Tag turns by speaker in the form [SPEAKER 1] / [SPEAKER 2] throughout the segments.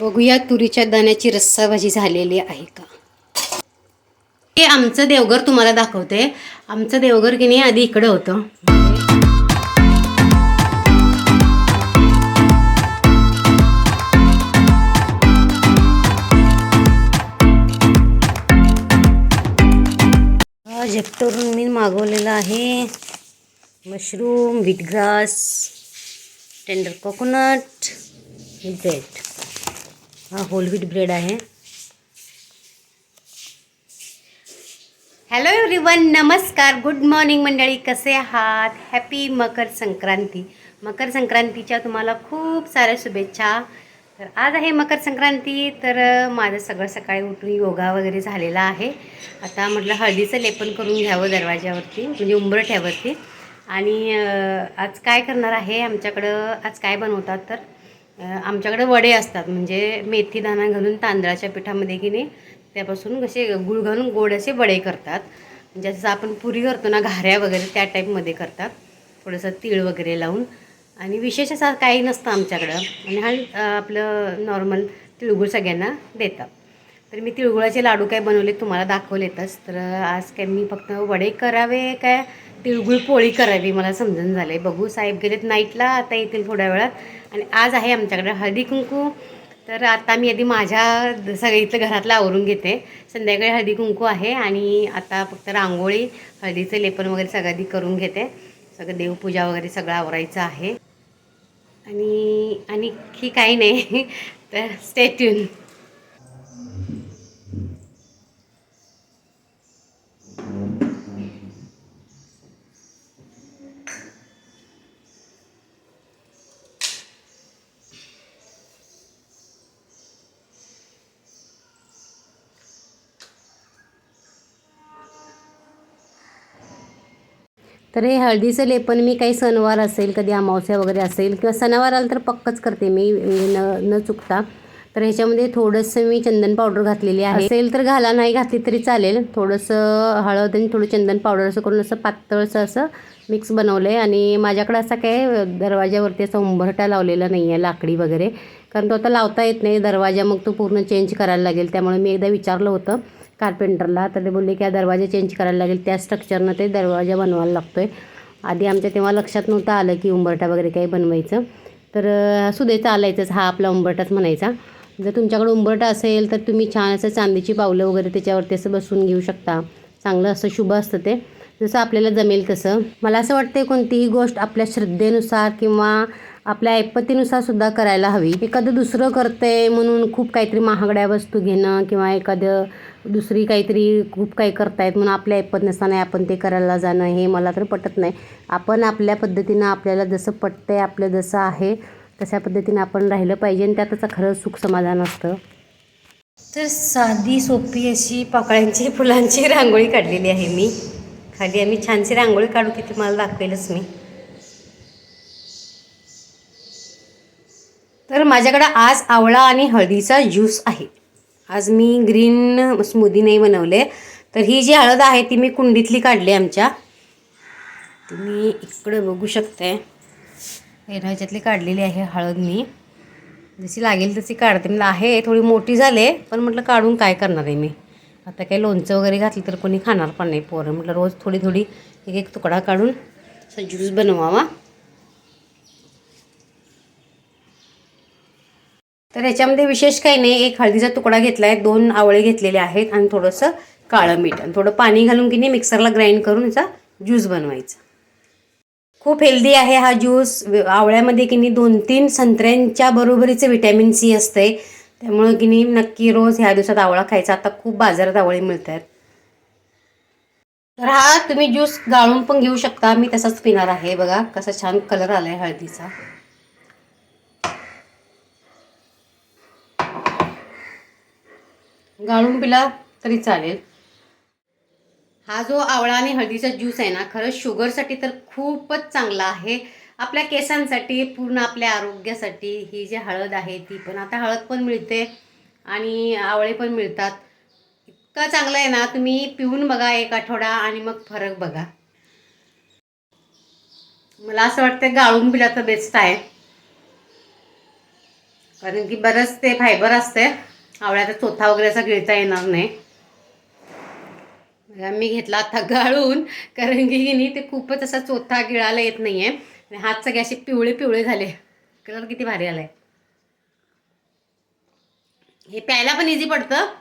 [SPEAKER 1] बघूया तुरीच्या दाण्याची रस्सा भाजी झालेली आहे का? हे आमचं देवघर तुम्हाला दाखवते. आमचं देवघर की नाही आधी इकडं होतं. हा झेप्टोरून मी मागवलेला आहे. Mushroom wheatgrass tender coconut bread हा होल व्हीट ब्रेड आहे. हॅलो एव्हरीवन नमस्कार. गुड मॉर्निंग मंडळी कसे आहात? हॅपी मकर संक्रांती. मकर संक्रांतीच्या तुम्हाला खूप साऱ्या शुभेच्छा. तर आज आहे मकर संक्रांती तर माझं सगळं सकाळी उठून योगा वगैरे झालेला आहे. आता म्हटलं हळदीचं लेपन करून घ्यावं दरवाज्यावरती म्हणजे उंबरठ्यावरती आणि आज काय करणार आहे? आमच्याकडं आज काय बनवतात तर? आमच्याकडे वडे असतात. म्हणजे मेथी दाणा घालून तांदळाच्या पिठामध्ये की नाही त्यापासून कसे गुळ घालून गोड असे वडे करतात. म्हणजे जसं आपण पुरी करतो ना घाऱ्या वगैरे त्या टाईपमध्ये करतात. थोडंसं तीळ वगैरे लावून. आणि विशेष असं काही नसतं आमच्याकडं. आणि हा आपलं नॉर्मल तिळगुळ सगळ्यांना देतात. तर मी तिळगुळाचे लाडू काय बनवले तुम्हाला दाखवलेतच. तर आज काय मी फक्त वडे करावे काय तिळगुळ पोळी करावी मला समजून झाले बघू साहेब गेलेत नाईटला आता येतील थोड्या वेळात. आणि आज आहे आमच्याकडे हळदी कुंकू. तर आता मी आधी माझ्या द- सगळं इथलं घरातलं आवरून घेते. संध्याकाळी हळदी कुंकू आहे आणि आता फक्त रांगोळी हळदीचं लेपन वगैरे सगळं आधी करून घेते. सगळं देवपूजा वगैरे सगळं आवरायचं आहे. आणि आणखी काही नाही. तर स्टेट्यून तर हे हळदीचं लेपन मी काही सणवार असेल कधी अमावस्या वगैरे असेल किंवा सणावार आला तर पक्कच करते मी म्हणजे न न चुकता. तर ह्याच्यामध्ये थोडंसं मी चंदन पावडर घातलेली आहे. असेल तर घाला नाही घातली तरी चालेल. थोडंसं हळद आणि थोडं चंदन पावडर असं करून असं पातळसं असं मिक्स बनवलं आहे आणि माझ्याकडं असा काय दरवाज्यावरती असा उंबरटा लावलेला नाही आहे लाकडी वगैरे. कारण तो आता लावता येत नाही दरवाजा मग तो पूर्ण चेंज करायला लागेल. त्यामुळे मी एकदा विचारलं होतं. कार्पेंटरला तर ते बोलले की हा दरवाजा चेंज करायला लागेल. त्या स्ट्रक्चरनं ते दरवाजा बनवायला लागतो आहे आधी आमच्या तेव्हा लक्षात नव्हतं आलं की उंबरटा वगैरे काही बनवायचं. तर अं, असू दे चालायचंच. हा आपला उंबरटाच म्हणायचा. जर तुमच्याकडे उंबरटा असेल तर तुम्ही छान असं चांदीची पावलं वगैरे त्याच्यावरती असं बसून घेऊ शकता. चांगलं असं शुभ असतं ते. जसं आपल्याला जमेल तसं. मला असं वाटतं कोणतीही गोष्ट आपल्या श्रद्धेनुसार किंवा आपल्या ऐपतीनुसार सुद्धा करायला हवी. एखादं दुसरं करते म्हणून खूप काहीतरी महागड्या वस्तू घेणं किंवा एखादं दुसरी काहीतरी खूप काही करतायत म्हणून आपल्या ऐपत नसताना आपण ते करायला जाणं हे मला तर पटत नाही. आपण आपल्या पद्धतीनं आपल्याला जसं पटतंय आपलं जसं आहे तशा पद्धतीनं आपण राहिलं पाहिजे आणि त्यातच खरं सुख समाधान असतं. तर साधी सोपी अशी पाकळ्यांची फुलांची रांगोळी काढलेली आहे मी. खाली आम्ही छानशी रांगोळी काढू ती तुम्हाला दाखवेलच मी. तर माझ्याकडं आज आवळा आणि हळदीचा ज्यूस आहे. आज मी ग्रीन स्मूदी नाही बनवले. तर ही जी हळद आहे ती मी कुंडीतली काढली आमच्या. तुम्ही इकडं बघू शकते. ह्याच्यातली काढलेली आहे हळद मी. जशी लागेल तशी काढते. मला आहे थोडी मोठी झाले पण म्हटलं काढून काय करणार आहे मी? आता काही लोणचं वगैरे घातलं तर कोणी खाणार पण नाही पोरं. म्हटलं रोज थोडी थोडी एक एक तुकडा काढून ज्यूस बनवावा. तर ह्याच्यामध्ये विशेष काही नाही. एक हळदीचा तुकडा घेतला आहे दोन आवळे घेतलेले आहेत आणि थोडंसं काळं मीठ आणि थोडं पाणी घालून की नाही मिक्सरला ग्राइंड करून याचा ज्यूस बनवायचा. खूप हेल्दी आहे हा ज्यूस. आवळ्यामध्ये की नाही दोन तीन संत्र्यांच्या बरोबरीचे विटॅमिन सी असते. त्यामुळं की नाही नक्की रोज ह्या दिवसात आवळा खायचा. आता खूप बाजारात आवळे मिळत आहेत तर हा तुम्ही ज्यूस गाळून पण घेऊ शकता. मी तसाच पिणार आहे. बघा कसा छान कलर आला आहे हळदीचा. गाळून पिला तरी चालेल. हा जो आवळा आणि हळदीचा ज्यूस आहे ना खरंच शुगरसाठी तर खूपच चांगला आहे. आपल्या केसांसाठी पूर्ण आपल्या आरोग्यासाठी ही जी हळद आहे ती पण आता हळद पण मिळते आणि आवळे पण मिळतात. इतका चांगलं आहे ना तुम्ही पिऊन बघा एक आठवडा आणि मग फरक बघा. मला असं वाटतं गाळून पिला तर बेस्ट आहे. कारण की बरंच ते फायबर असते आवळ्याचा चोथा वगैरे असा गिळता येणार नाही. मी घेतला आता गाळून कारण की नाही ते खूपच असा चोथा गिळायला येत नाही आहे आणि हात सगळे असे पिवळे पिवळे झाले. कलर किती भारी आलाय. हे प्यायला पण इझी पडतं.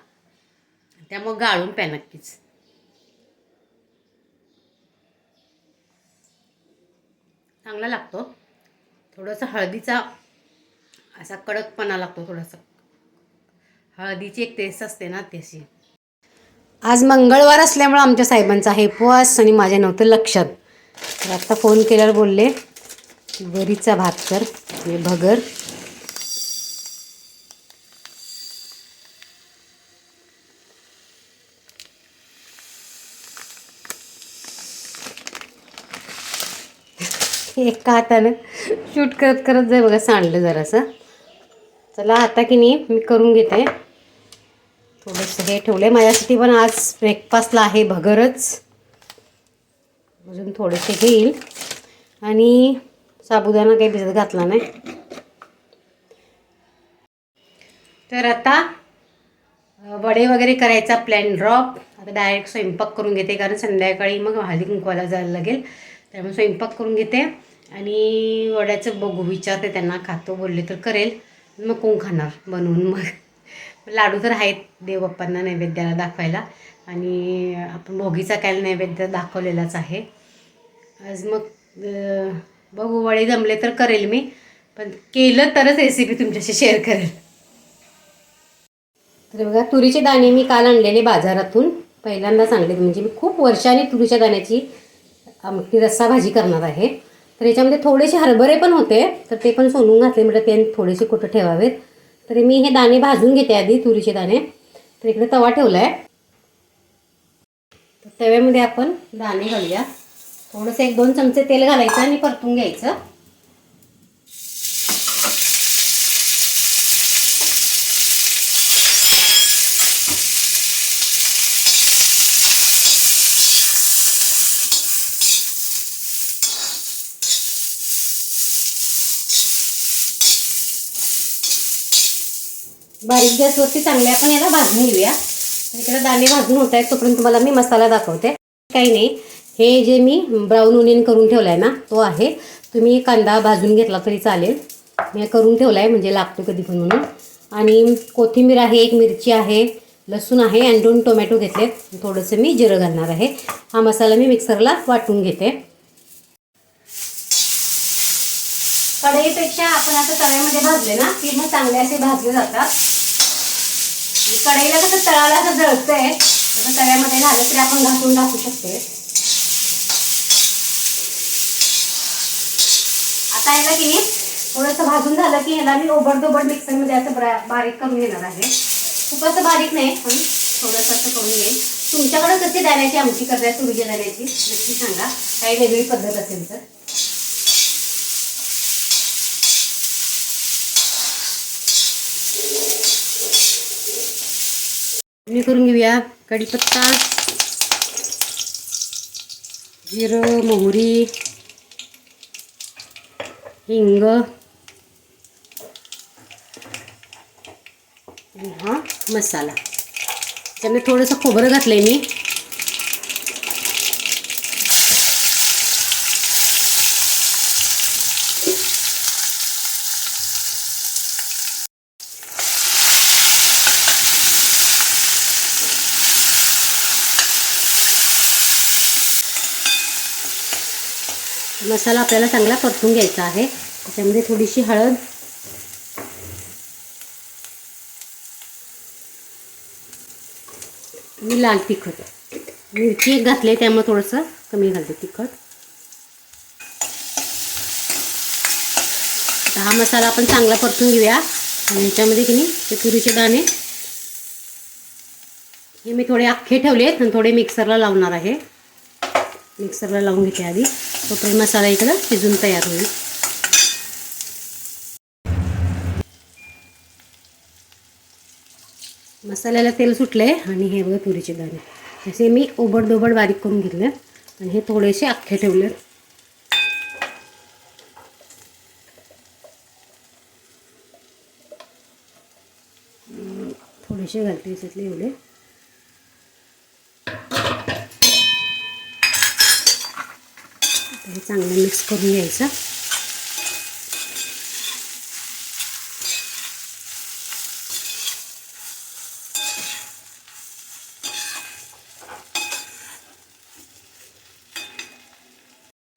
[SPEAKER 1] त्यामुळं गाळून प्या नक्कीच. चांगला लागतो. थोडंसं हळदीचा असा कडकपणा लागतो थोडासा. हळदीची एक टेस्ट असते ना त्याची आज मंगळवार असल्यामुळं आमच्या साहेबांचा आहे उपवास आणि माझ्या नव्हतं लक्षात. तर आत्ता फोन केल्यावर बोलले वरीचा भात कर म्हणजे भगर. एका हातानं शूट करत करत जाय बघा सांडलं जरासं. चला आता की नाही मी करून घेते. थोडंसं हे ठेवलं आहे माझ्यासाठी पण आज ब्रेकफास्टला आहे भगरच. अजून थोडेसे घेईल. आणि साबुदाणा काही भिजत घातला नाही. तर आता वडे वगैरे करायचा प्लॅन ड्रॉप आता डायरेक्ट स्वयंपाक करून घेते कारण संध्याकाळी मग हळदी कुंकवाला जायला लागेल. त्यामुळे स्वयंपाक करून घेते. आणि वड्याचं बघू विचारते त्यांना खातो बोलले तर करेल. मग कोण खाणार? बनवून मग. लाडू तर आहेत देवबाप्पांना नैवेद्याला दाखवायला. आणि आपण भोगीचा काय नैवेद्य दाखवलेलाच आहे. आज मग बघू वळे जमले तर करेल मी पण केलं तरच रेसिपी तुमच्याशी शेअर करेल. तर बघा तुरीचे दाणे मी काल आणलेले बाजारातून. पहिल्यांदा सांगले म्हणजे मी खूप वर्षांनी तुरीच्या दाण्याची आमटी रस्सा भाजी करणार आहे. तर याच्यामध्ये थोडेसे हरभरे पण होते तर ते पण सोलून घातले. म्हटलं ते थोडेसे कुठं ठेवावेत. तर मी हे दाणे भाजून घेते आधी तुरीचे दाणे. तर इकडे तवा ठेवला आहे तर तव्यामध्ये आपण दाणे घालूया. थोडंसं एक दोन चमचे तेल घालायचं आणि परतून घ्यायचं. बारीक गॅसवरती चांगले आपण याला भाजून घेऊया. इकडे दाणे भाजून होत आहेत तोपर्यंत तुम्हाला मी मसाला दाखवते. काही नाही हे जे मी ब्राऊन ओनियन करून ठेवला आहे ना तो आहे. तुम्ही कांदा भाजून घेतला तरी चालेल. मी करून ठेवला आहे म्हणजे लागतो कधी पण म्हणून. आणि कोथिंबीर आहे एक मिरची आहे लसूण आहे आणि दोन टोमॅटो घेतलेत. थोडंसं मी जिरं घालणार आहे. हा मसाला मी मिक्सरला वाटून घेते. कढईपेक्षा आपण असं तव्यामध्ये भाजले ना की मग चांगले असे भाजले जातात. कढईला कसं तळाला असं जळतंय तसं तव्यामध्ये झालं तरी आपण घासून टाकू शकते. आता याला की थोडंसं भाजून झालं की ह्याला मी ओबडदोबड मिक्सरमध्ये असं ब्रा बारीक करून घेणार आहे. खूप असं बारीक नाही पण थोडंसं असं करून येईल तुमच्याकडे कशी दाण्याची आमची करताय तुरीच्या दाण्याची नक्की सांगा. काही वेगळी पद्धत असेल तर. मी करून घेऊया. कढीपत्ता. जिरं मोहरी. हिंग. हा मसाला. त्याने थोडंसं खोबरं घातलं आहे मी. मसाला आपल्याला चांगला परतून घ्यायचा आहे. त्याच्यामध्ये थोडीशी हळद. आणि लाल तिखट. मिरची एक घातली त्यामुळे थोडंसं कमी घालते तिखट. आता हा मसाला आपण चांगला परतून घेऊया. आणि ह्याच्यामध्ये की नाही ते तुरीचे दाणे. हे मी थोडे अख्खे ठेवले आहेत आणि थोडे मिक्सरला लावणार आहे. मिक्सरला लावून घेते आधी. तोपर्यंत मसाला इकडं शिजून तयार होईल. मसाल्याला तेल सुटले आणि हे बघा तुरीचे दाणे. असे मी ओबडदोबड बारीक करून घेतले आणि हे थोडेसे अख्खे ठेवले थोडेसे घालते त्यातले एवढे. हे चांगलं मिक्स करून घ्यायचं.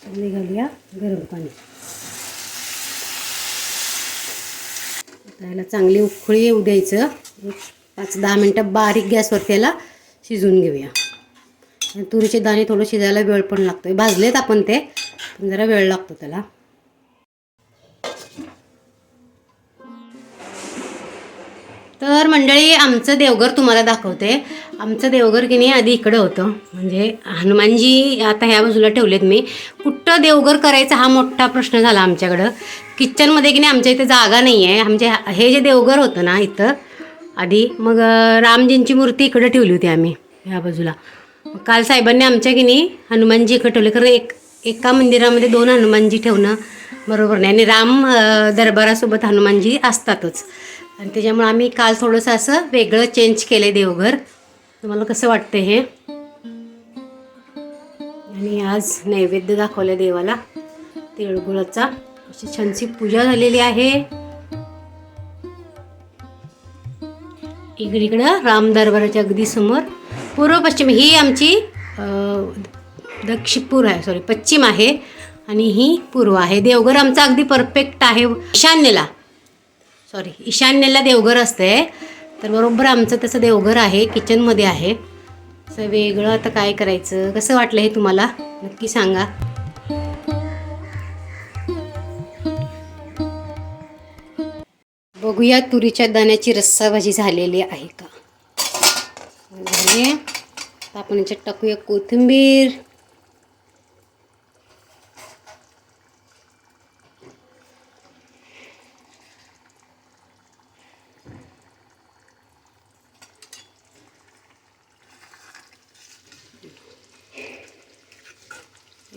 [SPEAKER 1] निघालूया घालूया गरम पाणी. आता याला चांगली उकळी येऊ द्यायचं. पाच दहा मिनटं बारीक गॅसवर त्याला शिजवून घेऊया. तुरीचे दाणे थोडं शिजायला वेळ पण लागतो भाजलेत आपण ते. पण जरा वेळ लागतो त्याला. तर मंडळी आमचं देवघर तुम्हाला दाखवते. आमचं देवघर की नाही आधी इकडं होतं. म्हणजे हनुमानजी आता ह्या बाजूला ठेवलेत मी. कुठं देवघर करायचा हा मोठा प्रश्न झाला आमच्याकडं. किचनमध्ये की नाही आमच्या इथे जागा नाही आहे आमचे हे जे देवघर होतं ना इथं आधी मग रामजींची मूर्ती इकडं ठेवली होती आम्ही ह्या बाजूला. काल साहेबांनी आमच्या की नाही हनुमानजी इकडं ठेवले. कारण एक एका मंदिरामध्ये दोन हनुमानजी ठेवणं बरोबर नाही. आणि राम दरबारासोबत हनुमानजी असतातच. आणि त्याच्यामुळे आम्ही काल थोडंसं असं वेगळं चेंज केलं आहे देवघर. तुम्हाला कसं वाटतं हे? आणि आज नैवेद्य दाखवलं देवाला तिळगुळाचा. अशी छानशी पूजा झालेली आहे. इकडीकडं राम दरबाराच्या अगदी समोर. पूर्व पश्चिम ही आमची अं, दक्षिण पूर्व आहे सॉरी पश्चिम आहे आणि ही पूर्व आहे. देवघर आमचं अगदी परफेक्ट आहे. ईशान्येला सॉरी ईशान्येला देवघर असते तर बरोबर आमचं तसं देवघर आहे किचनमध्ये आहे. असं वेगळं आता काय करायचं? कसं वाटलं हे तुम्हाला? नक्की सांगा. बघूया तुरीच्या दाण्याची रस्सा भाजी झालेली आहे का? झाली आपण याच्यात टाकूया कोथिंबीर.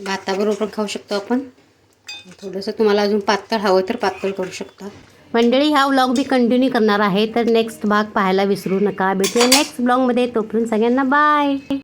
[SPEAKER 1] भाताबरोबर पण खाऊ शकतो आपण. थोडंसं तुम्हाला अजून पातळ हवं तर पातळ करू शकता. मंडळी हा व्लॉग मी कंटिन्यू करणार आहे. तर नेक्स्ट भाग पाहायला विसरू नका. भेटूया नेक्स्ट ब्लॉगमध्ये तोपर्यंत सगळ्यांना बाय